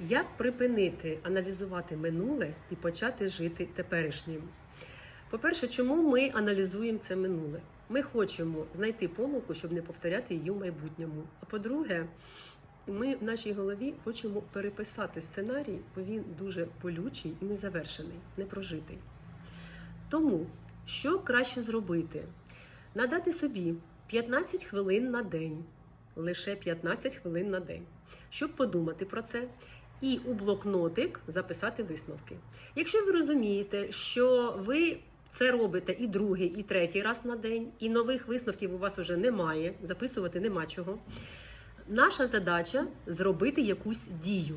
Як припинити аналізувати минуле і почати жити теперішнім? По-перше, чому ми аналізуємо це минуле? Ми хочемо знайти помилку, щоб не повторяти її в майбутньому. А по-друге, ми в нашій голові хочемо переписати сценарій, бо він дуже болючий і незавершений, непрожитий. Тому, що краще зробити? Надати собі 15 хвилин на день, лише 15 хвилин на день, щоб подумати про це і у блокнотик записати висновки. Якщо ви розумієте, що ви це робите і другий, і третій раз на день, і нових висновків у вас вже немає, записувати нема чого. Наша задача зробити якусь дію.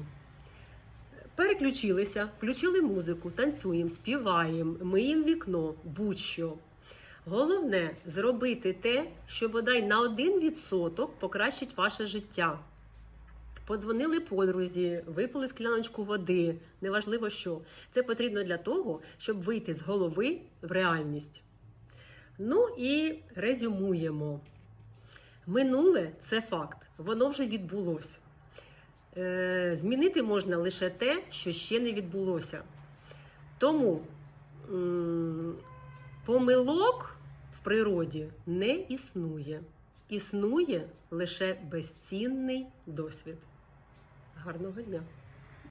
Переключилися, включили музику, танцюємо, співаємо, миємо вікно, будь-що. Головне зробити те, що бодай на 1% покращить ваше життя. Подзвонили подрузі, випили скляночку води, неважливо що. Це потрібно для того, щоб вийти з голови в реальність. Ну і резюмуємо. Минуле це факт, воно вже відбулося. Е, змінити можна лише те, що ще не відбулося. Тому помилок в природі не існує. Існує лише безцінний досвід. Гарного дня!